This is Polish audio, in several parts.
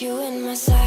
you in my sight.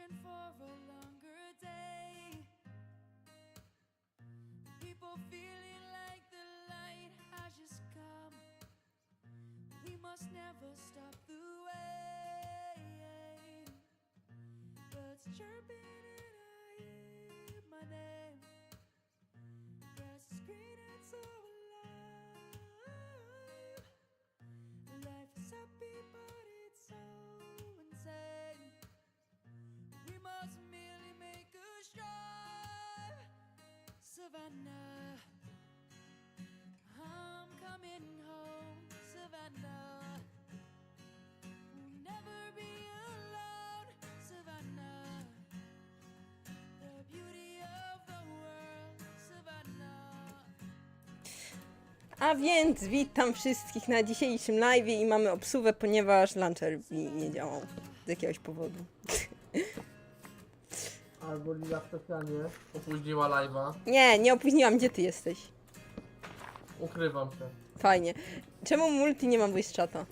Searching for a longer day. People feeling like the light has just come. We must never stop the way. Birds chirping Savannah, I'm coming home. Savannah. A więc witam wszystkich na dzisiejszym live i mamy obsługę, ponieważ launcher mi nie działał z jakiegoś powodu. Albo Lila specjalnie opóźniła live'a. Nie, nie opóźniłam, gdzie ty jesteś? Ukrywam się. Fajnie. Czemu multi nie ma voice chata?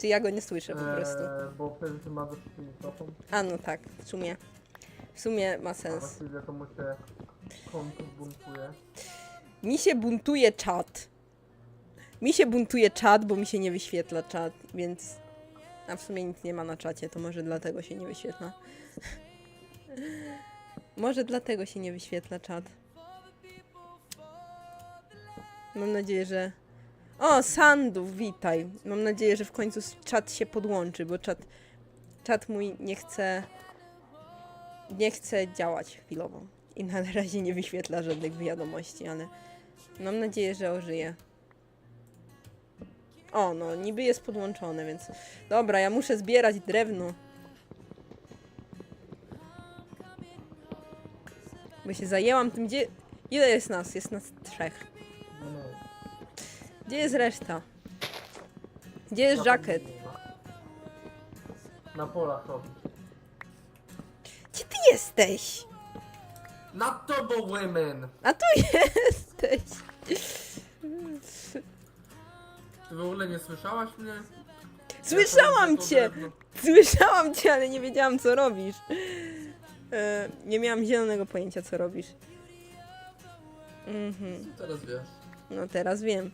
Czy ja go nie słyszę po prostu? Eee, bo wtedy ma wysoki mikrofon, A no tak, w sumie. W sumie ma a sens. właściwie to mu się konto buntuje. Mi się buntuje czat. Mi się buntuje czat, bo mi się nie wyświetla czat, więc... A w sumie nic nie ma na czacie, to może dlatego się nie wyświetla. Może dlatego się nie wyświetla czat. Mam nadzieję, że... O, Sandu, witaj. Mam nadzieję, że w końcu czat się podłączy, bo czat, czat mój nie chce... Nie chce działać chwilowo. I na razie nie wyświetla żadnych wiadomości, ale mam nadzieję, że ożyje. O, no, niby jest podłączony, więc... Dobra, ja muszę zbierać drewno. Bo się zajęłam tym, gdzie... Ile jest nas? Jest nas trzech. Gdzie jest reszta? Gdzie jest jacket? Na polach robi. Gdzie ty jesteś? Nad tobą, women! A tu jesteś! Ty w ogóle nie słyszałaś mnie? Słyszałam cię! drewno. Słyszałam cię, ale nie wiedziałam, co robisz. E, nie miałam zielonego pojęcia, co robisz. Mhm. Teraz wiesz. No teraz wiem.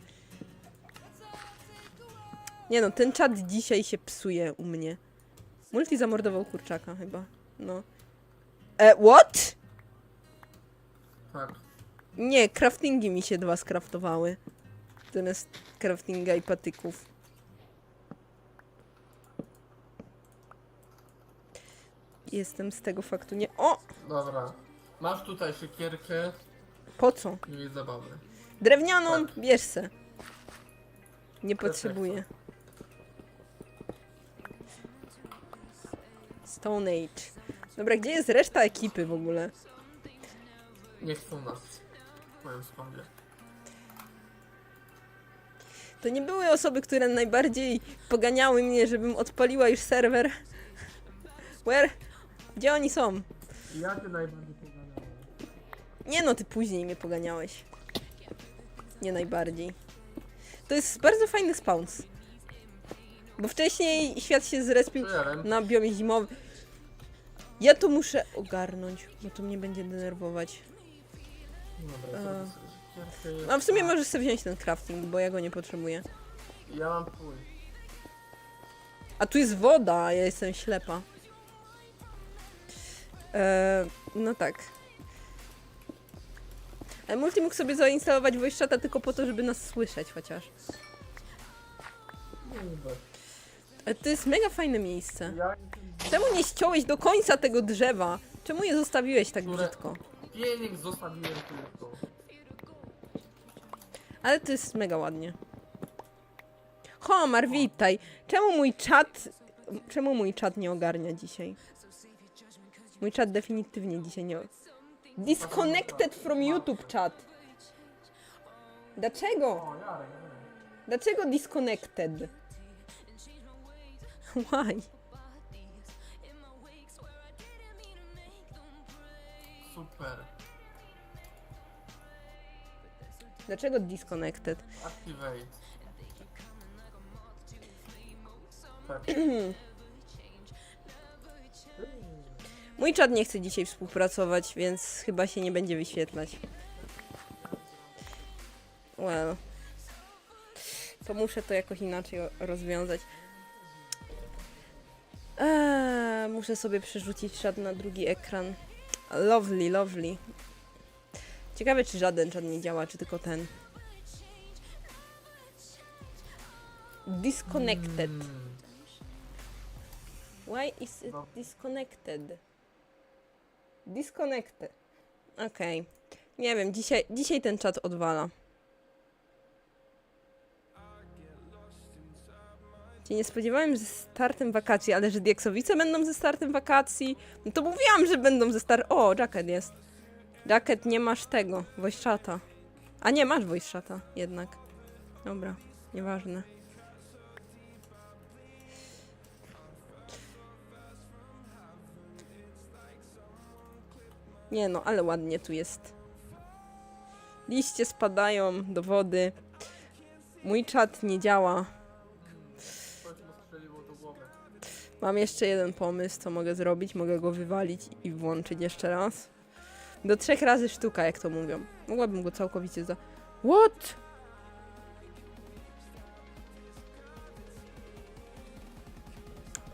Nie no, ten czat dzisiaj się psuje u mnie. Multi zamordował kurczaka chyba. No. E, what? Tak. Nie, craftingi mi się dwa skraftowały. Zamiast craftinga i patyków. Jestem z tego faktu nie... O! Dobra. Masz tutaj siekierkę Po co? i jest zabawne. Drewnianą? Tak. Bierz se. Nie potrzebuję. Stone Age. Dobra, gdzie jest reszta ekipy w ogóle? Nie chcą nas. W moim składzie. To nie były osoby, które najbardziej poganiały mnie, żebym odpaliła już serwer. Where? Gdzie oni są? Ja cię najbardziej poganiałem. Nie no, ty później mnie poganiałeś. Nie najbardziej. To jest bardzo fajny spawns. Bo wcześniej świat się zrespił Przyjąłem. na biomie zimowym. Ja to muszę ogarnąć, bo to mnie będzie denerwować. Dobra, E. sobie siekierkę. A w sumie możesz sobie wziąć ten crafting, bo ja go nie potrzebuję. Ja mam twój. A tu jest woda, a ja jestem ślepa. Eee, no tak. Ale Multi mógł sobie zainstalować voice tylko po to, żeby nas słyszeć chociaż. Ale to jest mega fajne miejsce. Czemu nie ściąłeś do końca tego drzewa? Czemu je zostawiłeś tak Które- brzydko? pieniądz zostawiłem tylko. Ale to jest mega ładnie. Homar, witaj. Czemu mój czat... Czemu mój czat nie ogarnia dzisiaj? Mój czat definitywnie dzisiaj nie... Disconnected from YouTube chat. Dlaczego? Dlaczego disconnected? Why? Super. Dlaczego disconnected? Activate. Tak. Mój czat nie chce dzisiaj współpracować, więc chyba się nie będzie wyświetlać. Well. To muszę to jakoś inaczej rozwiązać. Eee, muszę sobie przerzucić czat na drugi ekran. Lovely, lovely. Ciekawe, czy żaden czat nie działa, czy tylko ten. Disconnected. Mm. Why is it No. disconnected? Disconnected. Okej. Nie wiem, dzisiaj, dzisiaj ten czat odwala. Się nie spodziewałem ze startem wakacji, ale że Dieksowice będą ze startem wakacji. No to mówiłam, że będą ze start. O, Jacket jest. Jacket, nie masz tego, voice chata. A nie, masz voice chata jednak. Dobra, nieważne. Nie no, ale ładnie tu jest. Liście spadają do wody. Mój czat nie działa. Mam jeszcze jeden pomysł, co mogę zrobić. Mogę go wywalić i włączyć jeszcze raz. Do trzech razy sztuka, jak to mówią. Mogłabym go całkowicie za... What?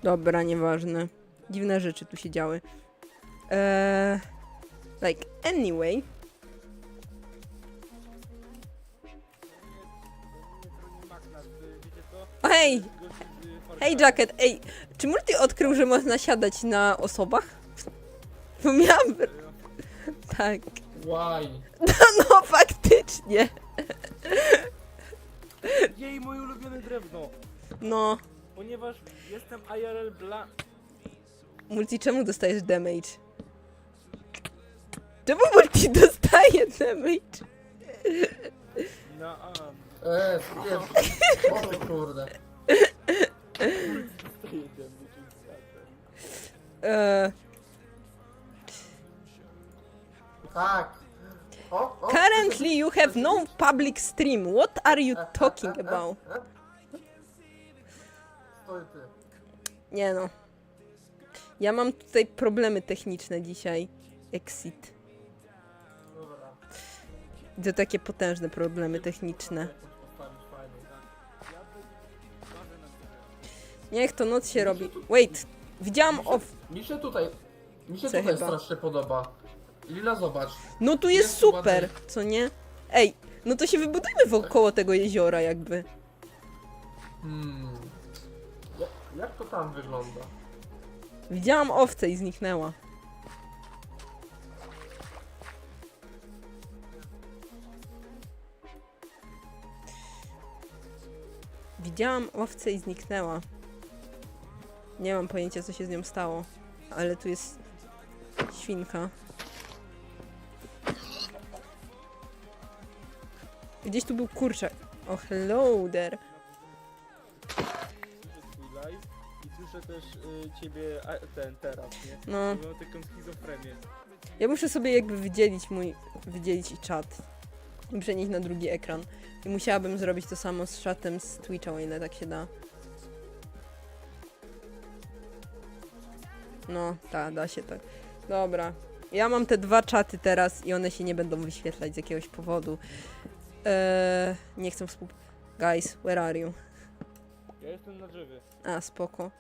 Dobra, nieważne. Dziwne rzeczy tu się działy. Eee, like, anyway. Hej! Hej, Jacket, ej, czy Multi odkrył, że można siadać na osobach? Bo miałam... Tak. Why? No, faktycznie. Jej moje ulubione drewno, No. ponieważ jestem IRL bla... Multi, czemu dostajesz damage? Czemu multi dostaje damage? Na A. Eee, wiem. O ty kurde. Damage instantem. Eee, Tak. O, o. currently you have no public stream. What are you talking about? Stój ty. Nie no. Ja mam tutaj problemy techniczne dzisiaj. Exit. To takie potężne problemy techniczne. Niech to noc się robi. Wait, widziałam off. Mi się tutaj, mi się Co tutaj chyba? strasznie podoba. Lila, zobacz. No tu jest Jest super, co nie? Ej, no to się wybudujmy wokoło tego jeziora jakby. Hmm. Jak, jak to tam wygląda? Widziałam owcę i zniknęła. Widziałam owcę i zniknęła. Nie mam pojęcia, co się z nią stało. Ale tu jest świnka. Gdzieś tu był kurczak. O, hello there. Słyszę i też y, ciebie ten teraz, nie? No. Mam taką schizofrenię. Ja muszę sobie jakby wydzielić mój, wydzielić czat i przenieść na drugi ekran. I musiałabym zrobić to samo z czatem z Twitcha, o ile tak się da. No, tak, da się tak. Dobra. Ja mam te dwa czaty teraz i one się nie będą wyświetlać z jakiegoś powodu. Eee, nie chcę współ... Guys, where are you? Ja jestem na drzewie. A, spoko.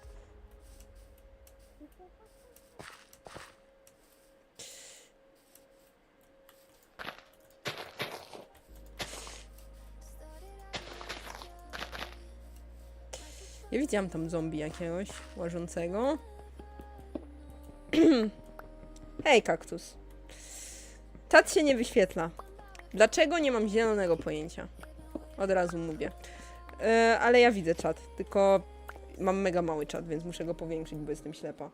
Ja widziałam tam zombie jakiegoś łażącego. Hej, kaktus. Czat się nie wyświetla. Dlaczego nie mam zielonego pojęcia? Od razu mówię. E, ale ja widzę czat, tylko mam mega mały czat, więc muszę go powiększyć, bo jestem ślepa.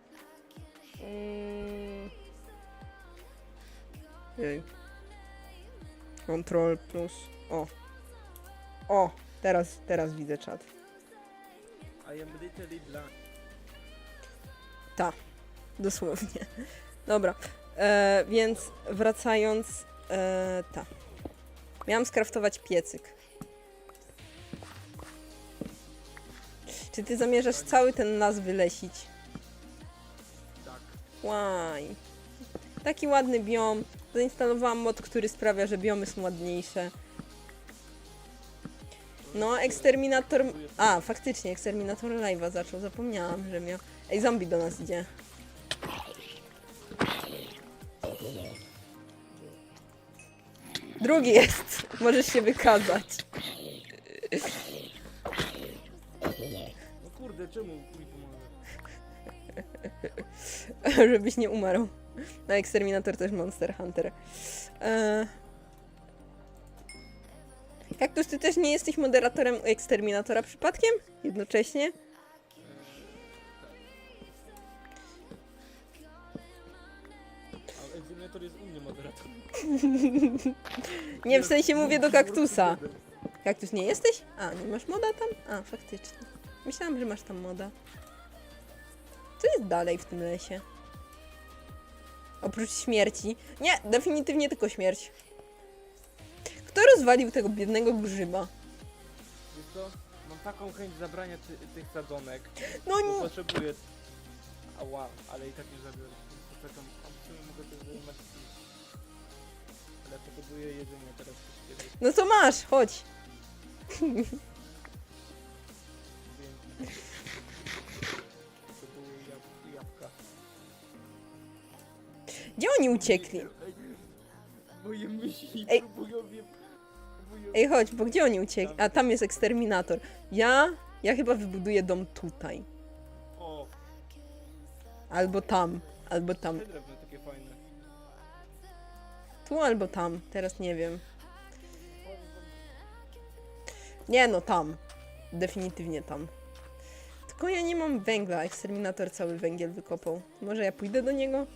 Jej. Control plus. O. O, teraz, teraz widzę czat. I am literally blind. Dosłownie. Dobra. E, więc wracając. E, ta. Miałam skraftować piecyk. Czy ty zamierzasz cały ten las wylesić? Tak. Why? Taki ładny biom. Zainstalowałam mod, który sprawia, że biomy są ładniejsze. No, eksterminator. A, faktycznie, eksterminator live'a zaczął. Zapomniałam, że miał. Ej, zombie do nas idzie. Drugi jest. Możesz się wykazać. No kurde, czemu mi pomoże? Żebyś nie umarł. No, eksterminator też Monster Hunter. Eee... Kaktus, ty też nie jesteś moderatorem eksterminatora przypadkiem? Jednocześnie? A egzaminator jest u mnie moderatorem. Nie, w sensie mówię do kaktusa. Kaktus, nie jesteś? A, nie masz moda tam? A, faktycznie. Myślałam, że masz tam moda. Co jest dalej w tym lesie? Oprócz śmierci. Nie, definitywnie tylko śmierć. Kto rozwalił tego biednego grzyba? Wiesz co? Mam taką chęć zabrania ty, tych sadzonek, No bo nie. potrzebuję... Ała, ale i tak już zabiorę. Poczekam, a w sumie mogę też zajmować Ale potrzebuję jedzenia teraz. No to masz, chodź. Dzięki. Potrzebuję jab jabłka. Gdzie oni uciekli? Moje myśli Ej. próbują mnie... Ej, chodź, bo gdzie oni uciekli? A, tam jest eksterminator. Ja, ja chyba wybuduję dom tutaj. O, Albo tam, albo tam. Tu albo tam, teraz nie wiem. Nie no, tam. Definitywnie tam. Tylko ja nie mam węgla, eksterminator cały węgiel wykopał. Może ja pójdę do niego?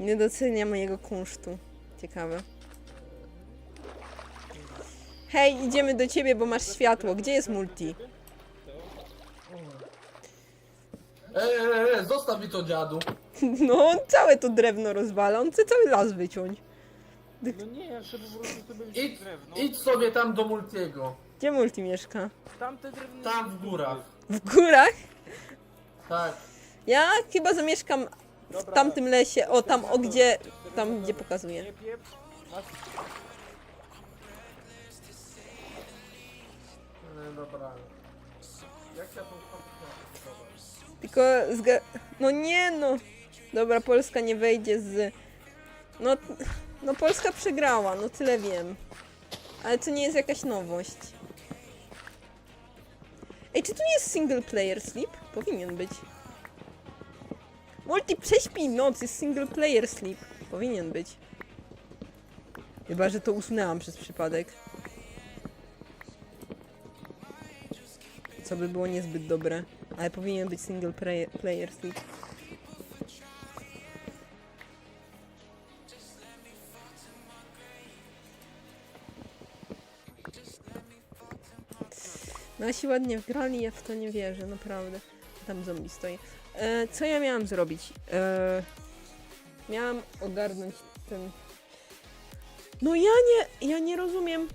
Nie docenia mojego kunsztu. Ciekawe. Hej, idziemy do ciebie, bo masz światło. Gdzie jest multi? Ej, ej, ej, zostaw mi to dziadu. No, on całe to drewno rozwala. On chce cały las wyciąć. No nie, ja chcę po prostu sobie wziąć Idź, drewno. idź sobie tam do Multiego. Gdzie multi mieszka? Tamte drewno... Tam w górach. W górach? Tak. Ja chyba zamieszkam w Dobra. tamtym lesie. O, tam, o gdzie... Tam, gdzie pokazuję. Nie pieprz. Masz... No dobra. Jak ja tą Tylko zga... No nie no. Dobra, Polska nie wejdzie z... No, no Polska przegrała, no tyle wiem. Ale to nie jest jakaś nowość. Ej, czy tu jest single player sleep? Powinien być. Multi prześpij noc, jest single player sleep. Powinien być. Chyba, że to usunęłam przez przypadek. Co by było niezbyt dobre. Ale powinien być single player, player. Nasi ładnie wgrali, ja w to nie wierzę, naprawdę. Tam zombie stoi. E, co ja miałam zrobić? E, miałam ogarnąć ten... No ja nie, ja nie rozumiem.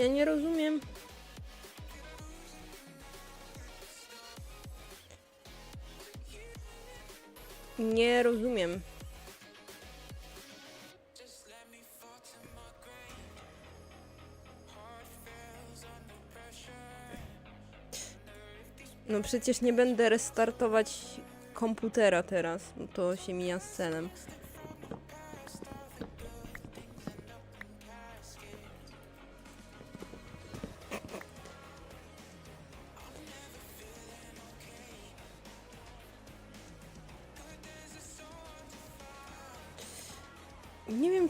Ja nie rozumiem. Nie rozumiem. No przecież nie będę restartować komputera teraz. To się mija z celem.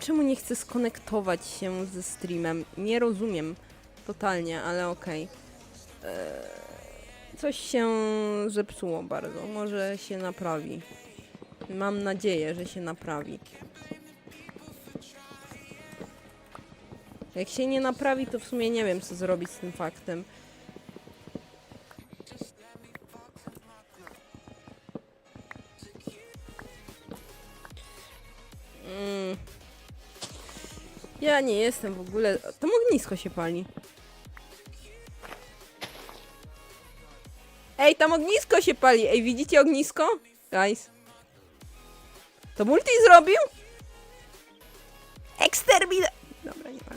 Czemu nie chcę skonektować się ze streamem. Nie rozumiem totalnie, ale okej. Eee, Coś się zepsuło bardzo. Może się naprawi. Mam nadzieję, że się naprawi. Jak się nie naprawi, to w sumie nie wiem, co zrobić z tym faktem. Ja nie jestem w ogóle. Tam ognisko się pali. Ej, tam ognisko się pali. Ej, widzicie ognisko? Guys. To multi zrobił? Ekstermina... Dobra, nie ma.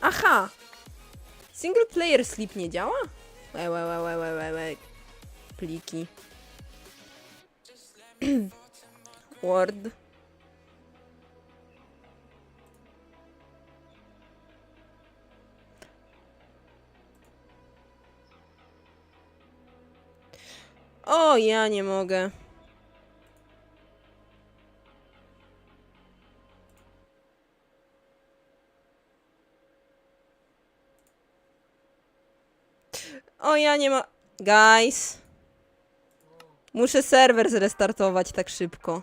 Aha. Single player sleep nie działa? Łe, łe, łe, łe, łe, łe. Pliki. Word. O, ja nie mogę. O, ja nie ma... Guys. Muszę serwer zrestartować tak szybko.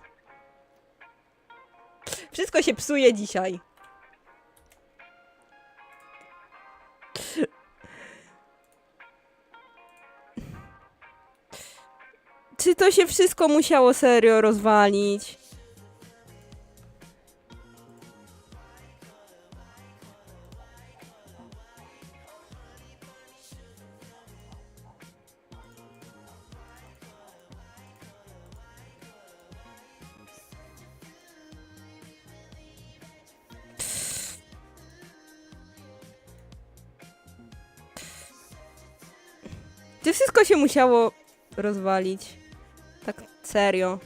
Wszystko się psuje dzisiaj. Czy to się wszystko musiało serio rozwalić? Czy wszystko się musiało rozwalić? Serio.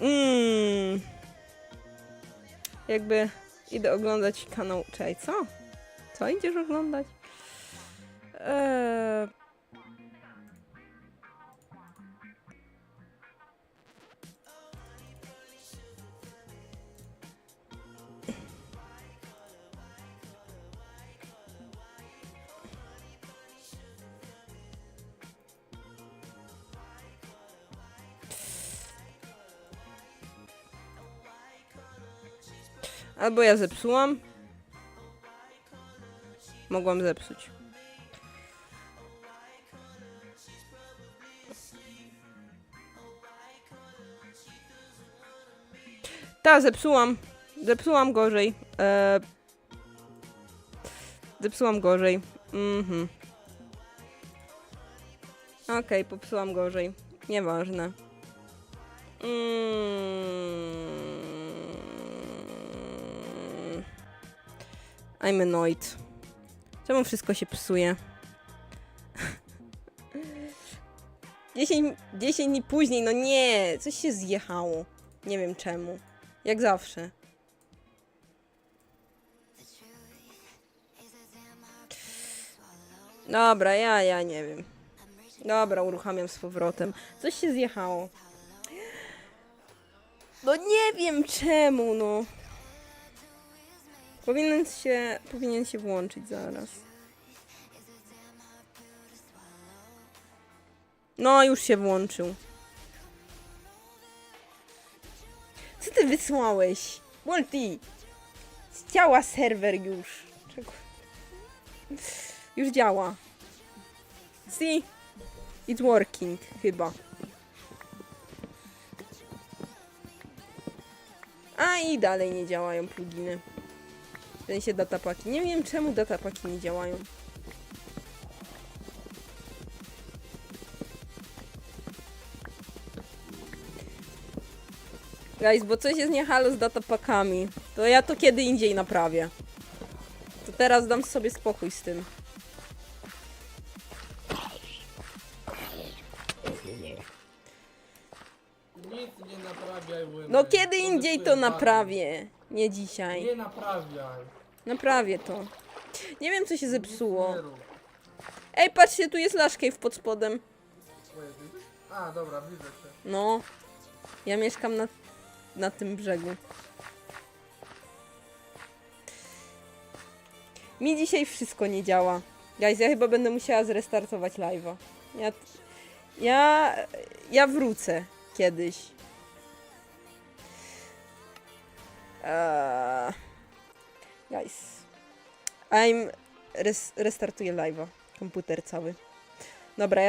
Mmm. Jakby idę oglądać kanał. Czekaj, co? Co idziesz oglądać? Eee... Albo ja zepsułam. Mogłam zepsuć. Ta, zepsułam. Zepsułam gorzej. E... Zepsułam gorzej. Mhm. Okej, popsułam gorzej. Nieważne. Mm. I'm annoyed. Czemu wszystko się psuje? 10, 10 dni później, no nie! Coś się zjechało. Nie wiem czemu. Jak zawsze. Dobra, ja, ja nie wiem. Dobra, uruchamiam z powrotem. Coś się zjechało. No nie wiem czemu, no. Powinien się, powinien się włączyć zaraz. No, już się włączył. Co ty wysłałeś? Multi! Działa serwer już. Już działa. See? It's working, chyba. A i dalej nie działają pluginy. W sensie datapaki. Nie wiem czemu datapaki nie działają. Guys, bo coś jest nie halo z datapakami. To ja to kiedy indziej naprawię. To teraz dam sobie spokój z tym. Nic nie naprawiaj, Łymy. No kiedy indziej to naprawię. Nie dzisiaj. Nie naprawiaj. Naprawię to. Nie wiem co się zepsuło. Ej, patrzcie, tu jest Lashcave pod spodem. A, dobra, widzę cię. No. Ja mieszkam na, na tym brzegu. Mi dzisiaj wszystko nie działa. Guys, ja chyba będę musiała zrestartować live'a. Ja, ja, ja wrócę kiedyś. Eee, guys. I'm res, restartuję live'a. Komputer cały. Dobra, ja